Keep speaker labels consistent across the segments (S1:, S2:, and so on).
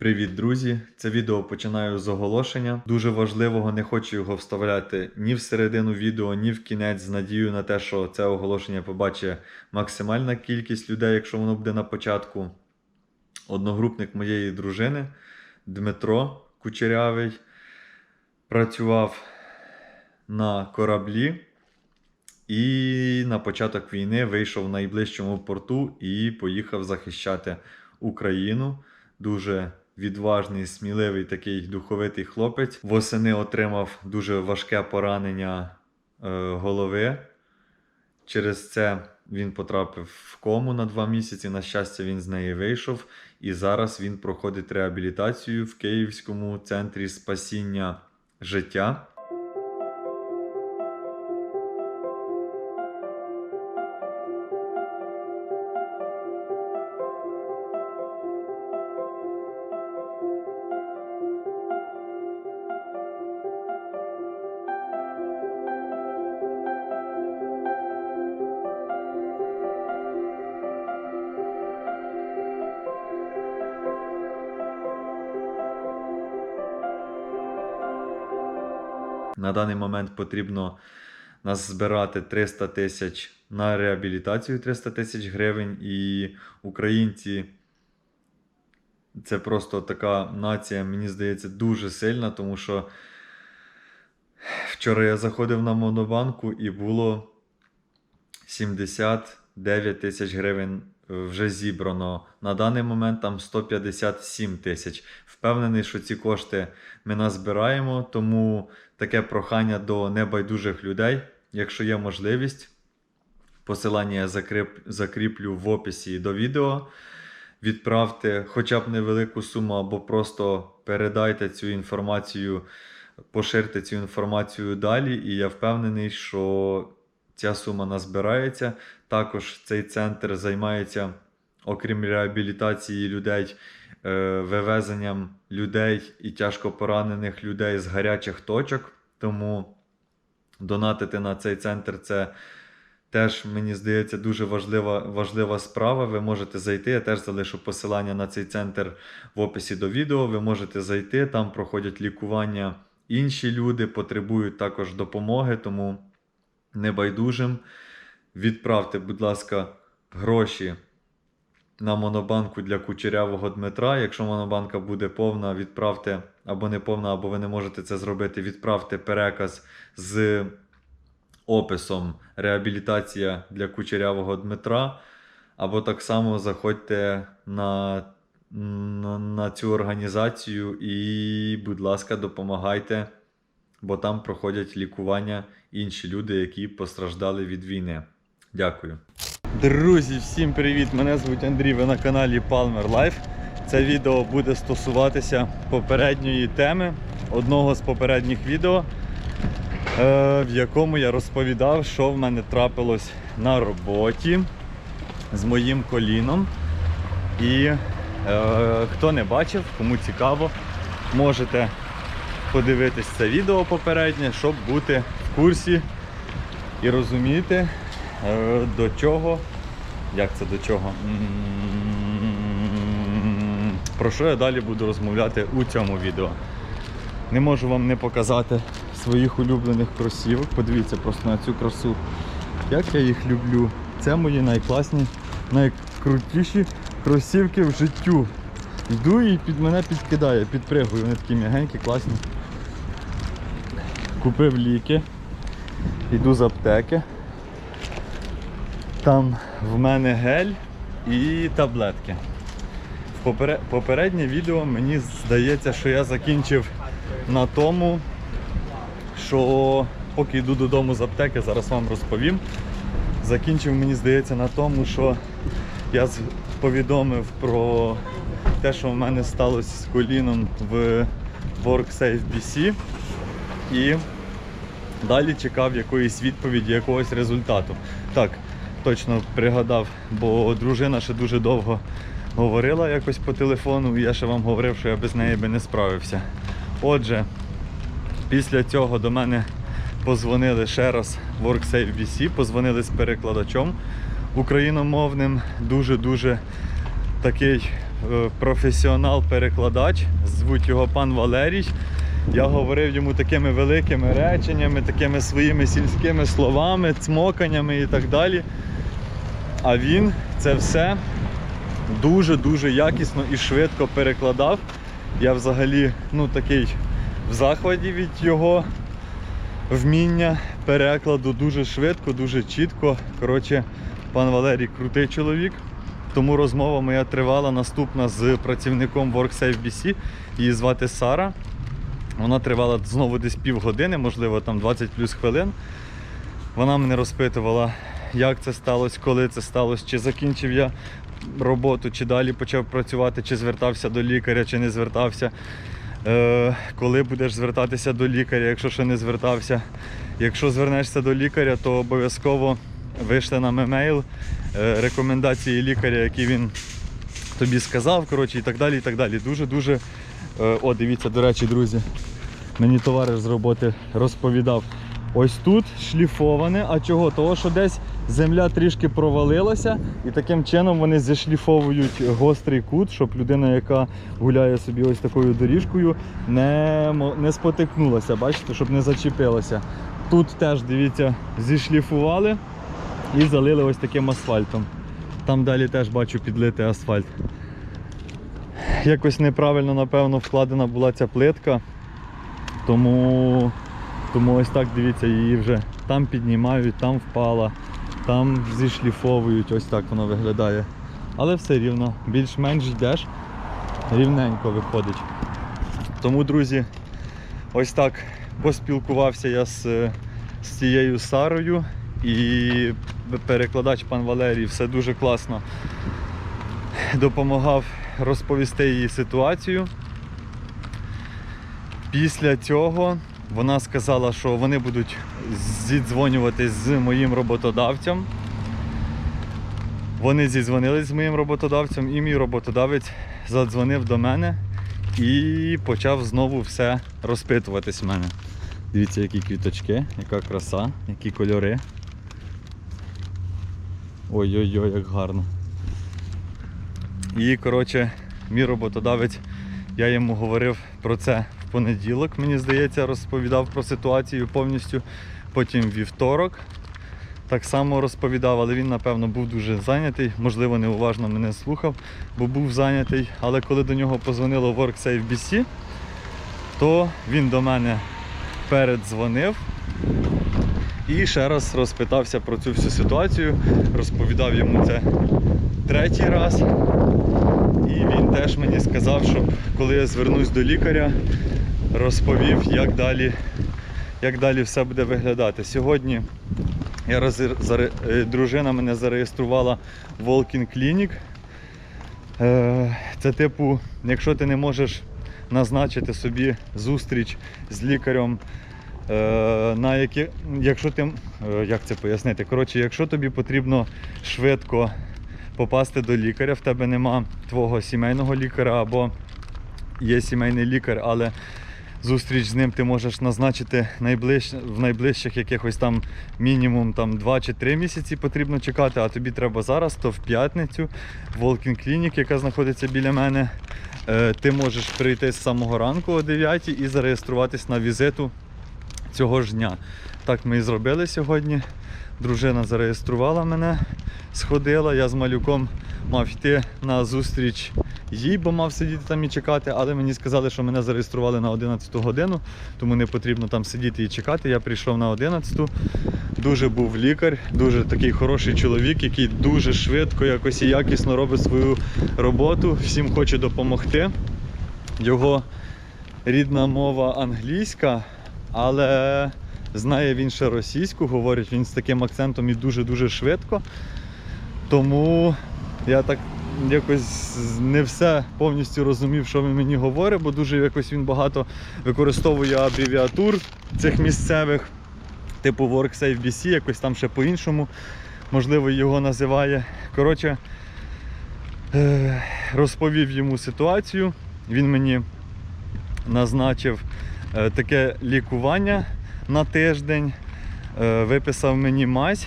S1: Привіт, друзі! Це відео починаю з оголошення. Дуже важливого, не хочу його вставляти ні в середину відео, ні в кінець, з надією на те, що це оголошення побачить максимальна кількість людей, якщо воно буде на початку. Одногрупник моєї дружини Дмитро Кучерявий працював на кораблі. І на початок війни вийшов в найближчому порту і поїхав захищати Україну. Дуже відважний, сміливий такий духовитий хлопець. Восени отримав дуже важке поранення е, голови. Через це він потрапив в кому на два місяці. На щастя, він з неї вийшов. І зараз він проходить реабілітацію в Київському центрі спасіння життя. На даний момент потрібно нас збирати 300 тисяч на реабілітацію 300 тисяч гривень. І українці це просто така нація, мені здається, дуже сильна, тому що вчора я заходив на монобанку і було 79 тисяч гривень вже зібрано. На даний момент там 157 тисяч. Впевнений, що ці кошти ми назбираємо, тому таке прохання до небайдужих людей, якщо є можливість. Посилання я закріп, закріплю в описі до відео. Відправте хоча б невелику суму, або просто передайте цю інформацію, поширте цю інформацію далі. І я впевнений, що ця сума назбирається. Також цей центр займається, окрім реабілітації людей, е, вивезенням людей і тяжко поранених людей з гарячих точок. Тому донатити на цей центр це теж, мені здається, дуже важлива, важлива справа. Ви можете зайти. Я теж залишу посилання на цей центр в описі до відео. Ви можете зайти, там проходять лікування інші люди, потребують також допомоги, тому небайдужим. Відправте, будь ласка, гроші на монобанку для кучерявого Дмитра. Якщо монобанка буде повна, відправте або не повна, або ви не можете це зробити. Відправте переказ з описом реабілітація для кучерявого Дмитра. Або так само заходьте на, на, на цю організацію і, будь ласка, допомагайте, бо там проходять лікування інші люди, які постраждали від війни. Дякую. Друзі, всім привіт! Мене звуть Андрій, ви на каналі Palmer Life. Це відео буде стосуватися попередньої теми, одного з попередніх відео, е, в якому я розповідав, що в мене трапилось на роботі з моїм коліном. І е, хто не бачив, кому цікаво, можете подивитись це відео попереднє, щоб бути в курсі і розуміти, е, до чого. Як це до чого? Про що я далі буду розмовляти у цьому відео. Не можу вам не показати своїх улюблених кросівок. Подивіться просто на цю красу. Як я їх люблю. Це мої найкласні, найкрутіші кросівки в життю. Йду і під мене підкидає, підпригую. Вони такі м'ягенькі, класні. Купив ліки, йду з аптеки. Там в мене гель і таблетки. В попереднє відео мені здається, що я закінчив на тому, що поки йду додому з аптеки, зараз вам розповім. Закінчив, мені здається, на тому, що я повідомив про те, що в мене сталося з коліном в WorkSafe BC. І далі чекав якоїсь відповіді, якогось результату. Так, точно пригадав, бо дружина ще дуже довго говорила якось по телефону, і я ще вам говорив, що я без неї би не справився. Отже, після цього до мене позвонили ще раз в WorkSafe BC, позвонили з перекладачом україномовним, дуже-дуже такий е, професіонал-перекладач, звуть його пан Валерій. Я говорив йому такими великими реченнями, такими своїми сільськими словами, цмоканнями і так далі. А він це все дуже-дуже якісно і швидко перекладав. Я взагалі ну, такий в захваті від його вміння перекладу дуже швидко, дуже чітко. Коротше, пан Валерій крутий чоловік. Тому розмова моя тривала наступна з працівником WorkSafe BC. Її звати Сара. Вона тривала знову десь півгодини, можливо, там 20 плюс хвилин. Вона мене розпитувала, як це сталося, коли це сталося, чи закінчив я роботу, чи далі почав працювати, чи звертався до лікаря, чи не звертався. Е, коли будеш звертатися до лікаря, якщо ще не звертався. Якщо звернешся до лікаря, то обов'язково вийшли нам емейл, е, рекомендації лікаря, які він тобі сказав, коротше, і так далі. і так далі. Дуже-дуже. Е, О, дивіться, до речі, друзі, мені товариш з роботи розповідав. Ось тут шліфоване. А чого? Того, що десь земля трішки провалилася, і таким чином вони зішліфовують гострий кут, щоб людина, яка гуляє собі ось такою доріжкою, не, не спотикнулася, бачите, щоб не зачепилася. Тут теж, дивіться, зішліфували і залили ось таким асфальтом. Там далі теж бачу підлитий асфальт. Якось неправильно, напевно, вкладена була ця плитка. Тому, тому ось так дивіться, її вже там піднімають, там впала, там зішліфовують, ось так воно виглядає. Але все рівно, більш-менш йдеш, рівненько виходить. Тому, друзі, ось так поспілкувався я з, з цією Сарою і перекладач пан Валерій все дуже класно допомагав розповісти її ситуацію. Після цього вона сказала, що вони будуть зідзвонюватись з моїм роботодавцем. Вони зідзвонились з моїм роботодавцем, і мій роботодавець задзвонив до мене і почав знову все розпитуватись в мене. Дивіться, які квіточки, яка краса, які кольори. Ой-ой-ой, як гарно. І, коротше, мій роботодавець, я йому говорив про це в понеділок, мені здається, розповідав про ситуацію повністю. Потім вівторок так само розповідав, але він, напевно, був дуже зайнятий, можливо, неуважно мене слухав, бо був зайнятий. Але коли до нього позвонило WorkSafe BC, то він до мене передзвонив і ще раз розпитався про цю всю ситуацію, розповідав йому це третій раз. І він теж мені сказав, що коли я звернусь до лікаря, розповів, як далі, як далі все буде виглядати. Сьогодні я роз- е, дружина мене зареєструвала в Walking Clinic. Е, Це типу, якщо ти не можеш назначити собі зустріч з лікарем, е, на які, якщо ти, як це пояснити? Коротше, якщо тобі потрібно швидко попасти до лікаря, в тебе нема твого сімейного лікаря або є сімейний лікар, але зустріч з ним ти можеш назначити найближ... в найближчих якихось там мінімум там 2 чи 3 місяці потрібно чекати, а тобі треба зараз, то в п'ятницю в Walking Clinic, яка знаходиться біля мене, е, ти можеш прийти з самого ранку о 9 і зареєструватись на візиту цього ж дня. Так ми і зробили сьогодні. Дружина зареєструвала мене, сходила. Я з малюком мав йти на зустріч їй, бо мав сидіти там і чекати, але мені сказали, що мене зареєстрували на 11 годину, тому не потрібно там сидіти і чекати. Я прийшов на 11. Дуже був лікар, дуже такий хороший чоловік, який дуже швидко якось і якісно робить свою роботу, всім хоче допомогти. Його рідна мова англійська, але знає він ще російську, говорить він з таким акцентом і дуже-дуже швидко. Тому я так якось не все повністю розумів, що він мені говорить, бо дуже якось він багато використовує абревіатур цих місцевих, типу WorkSafe BC, якось там ще по-іншому, можливо, його називає. Коротше, е, розповів йому ситуацію. Він мені назначив е, таке лікування на тиждень. Е, Виписав мені мазь.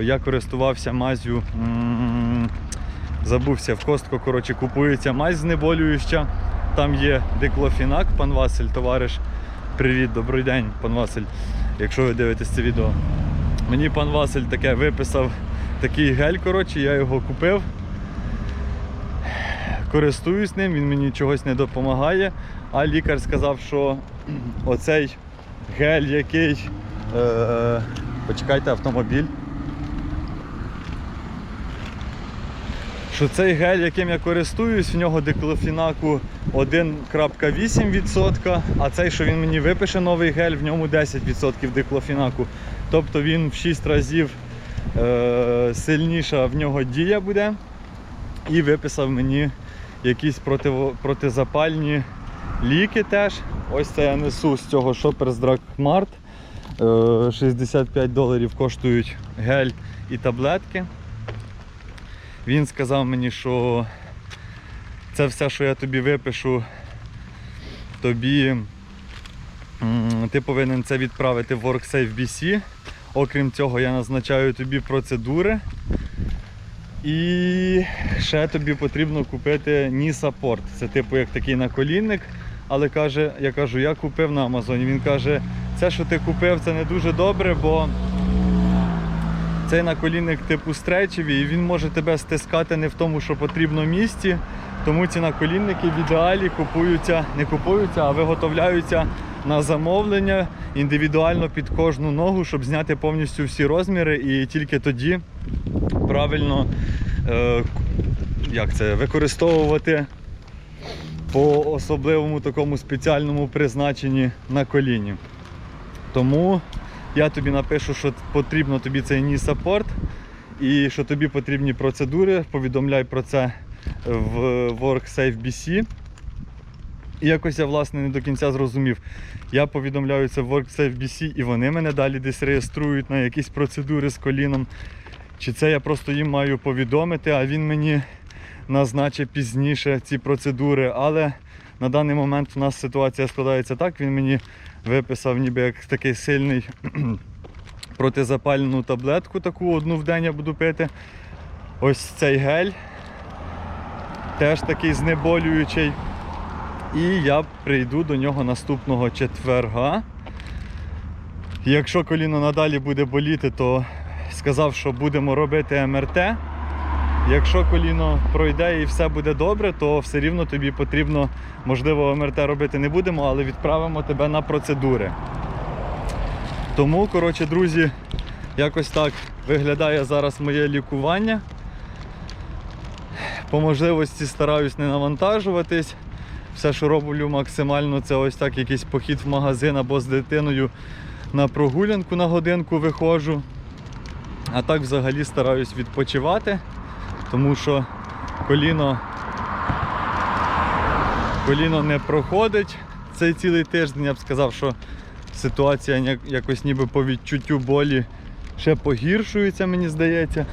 S1: Е, Я користувався мазю Забувся, в Костко, коротше, купується мазь знеболююча. Там є диклофінак, пан Василь, товариш. Привіт, добрий день, пан Василь, якщо ви дивитесь це відео. Мені пан Василь таке виписав такий гель, коротше, я його купив. Користуюсь ним, він мені чогось не допомагає. А лікар сказав, що оцей гель, який. Е, почекайте автомобіль. Що цей гель, яким я користуюсь, в нього диклофінаку 1,8%, а цей, що він мені випише новий гель, в ньому 10% диклофінаку. Тобто він в 6 разів е, сильніша в нього дія буде. І виписав мені якісь противо- протизапальні ліки теж. Ось це я несу з цього Shoppers Drug Mart. Е, 65 доларів коштують гель і таблетки. Він сказав мені, що це все, що я тобі випишу, тобі ти повинен це відправити в WorkSafe BC. Окрім цього, я назначаю тобі процедури. І ще тобі потрібно купити Support. Це типу як такий наколінник. Але каже, я кажу, я купив на Амазоні. Він каже, це, що ти купив, це не дуже добре, бо цей наколінник типу стречевий, і він може тебе стискати не в тому, що потрібно місці. Тому ці наколінники в ідеалі купуються, не купуються, а виготовляються на замовлення індивідуально під кожну ногу, щоб зняти повністю всі розміри, і тільки тоді правильно е, як це, використовувати по особливому такому спеціальному призначенні на коліні. Тому я тобі напишу, що потрібно тобі цей ні саппорт і що тобі потрібні процедури. Повідомляй про це в WorkSafe BC. І якось я власне не до кінця зрозумів. Я повідомляю це в WorkSafe BC і вони мене далі десь реєструють на якісь процедури з коліном. Чи це я просто їм маю повідомити, а він мені назначить пізніше ці процедури. Але на даний момент у нас ситуація складається так, він мені виписав ніби як такий сильний протизапальну таблетку, таку одну в день я буду пити. Ось цей гель. Теж такий знеболюючий. І я прийду до нього наступного четверга. Якщо коліно надалі буде боліти, то сказав, що будемо робити МРТ. Якщо коліно пройде і все буде добре, то все рівно тобі потрібно, можливо, МРТ робити не будемо, але відправимо тебе на процедури. Тому, коротше, друзі, якось так виглядає зараз моє лікування. По можливості стараюсь не навантажуватись. Все, що роблю максимально, це ось так якийсь похід в магазин або з дитиною на прогулянку на годинку виходжу. А так взагалі стараюсь відпочивати, тому що коліно, коліно не проходить цей цілий тиждень. Я б сказав, що ситуація якось ніби по відчуттю болі ще погіршується, мені здається.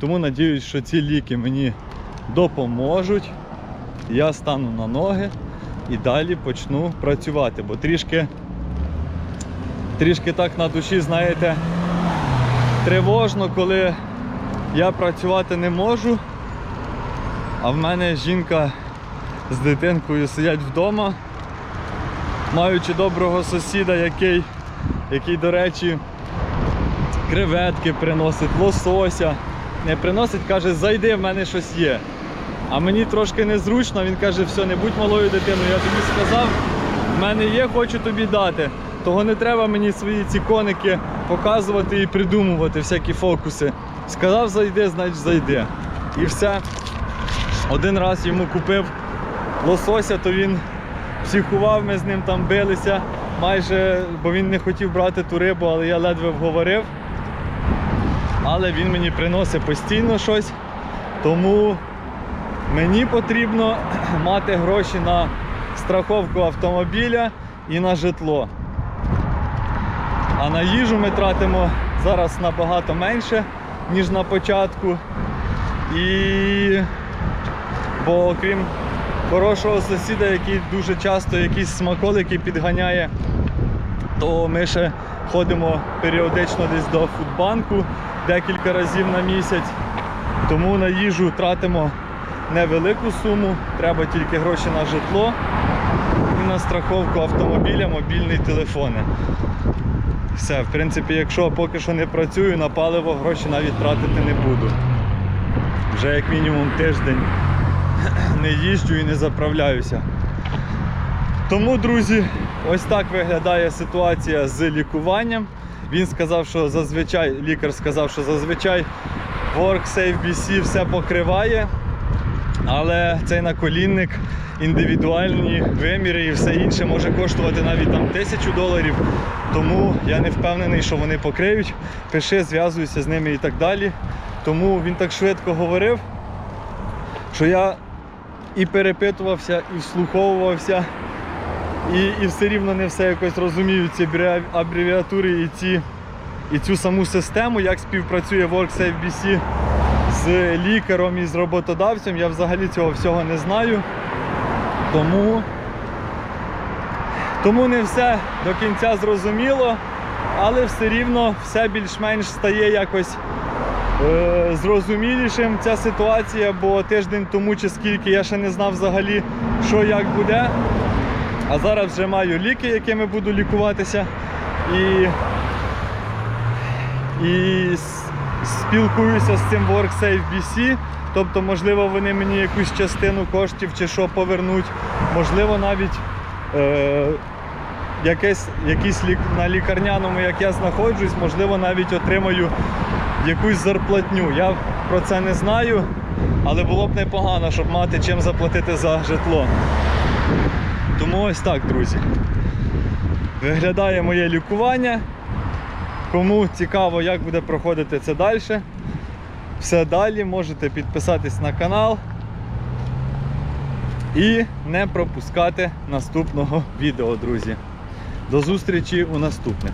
S1: Тому надіюсь, що ці ліки мені допоможуть. Я стану на ноги і далі почну працювати, бо трішки, трішки так на душі, знаєте, тривожно, коли я працювати не можу, а в мене жінка з дитинкою сидять вдома, маючи доброго сусіда, який, який до речі, креветки приносить, лосося. Не приносить, каже, зайди, в мене щось є. А мені трошки незручно, він каже, все, не будь малою дитиною. Я тобі сказав, в мене є, хочу тобі дати. Того не треба мені свої ці коники показувати і придумувати всякі фокуси. Сказав, зайди, значить зайди. І все. Один раз йому купив лосося, то він психував, ми з ним там билися. Майже, бо він не хотів брати ту рибу, але я ледве вговорив. Але він мені приносить постійно щось. Тому Мені потрібно мати гроші на страховку автомобіля і на житло. А на їжу ми тратимо зараз набагато менше, ніж на початку. І бо окрім хорошого сусіда, який дуже часто якісь смаколики підганяє, то ми ще ходимо періодично десь до фудбанку декілька разів на місяць. Тому на їжу тратимо невелику суму, треба тільки гроші на житло і на страховку автомобіля, мобільний телефони. Все, в принципі, якщо поки що не працюю, на паливо гроші навіть тратити не буду. Вже як мінімум тиждень не їжджу і не заправляюся. Тому, друзі, ось так виглядає ситуація з лікуванням. Він сказав, що зазвичай, лікар сказав, що зазвичай WorkSafe BC все покриває, але цей наколінник, індивідуальні виміри і все інше може коштувати навіть там тисячу доларів. Тому я не впевнений, що вони покриють. Пиши, зв'язуюся з ними і так далі. Тому він так швидко говорив, що я і перепитувався, і вслуховувався, і, і все рівно не все якось розумію ці абревіатури і, ці, і цю саму систему, як співпрацює WorkSafe BC з лікарем і з роботодавцем. Я взагалі цього всього не знаю. Тому, тому не все до кінця зрозуміло, але все рівно все більш-менш стає якось е, зрозумілішим ця ситуація, бо тиждень тому чи скільки я ще не знав взагалі, що як буде. А зараз вже маю ліки, якими буду лікуватися. І, і спілкуюся з цим WorkSafe BC. Тобто, можливо, вони мені якусь частину коштів чи що повернуть. Можливо, навіть е, якесь, якісь лік, на лікарняному, як я знаходжусь, можливо, навіть отримаю якусь зарплатню. Я про це не знаю, але було б непогано, щоб мати чим заплатити за житло. Тому ось так, друзі. Виглядає моє лікування. Кому цікаво, як буде проходити це далі, все далі можете підписатись на канал і не пропускати наступного відео, друзі. До зустрічі у наступних.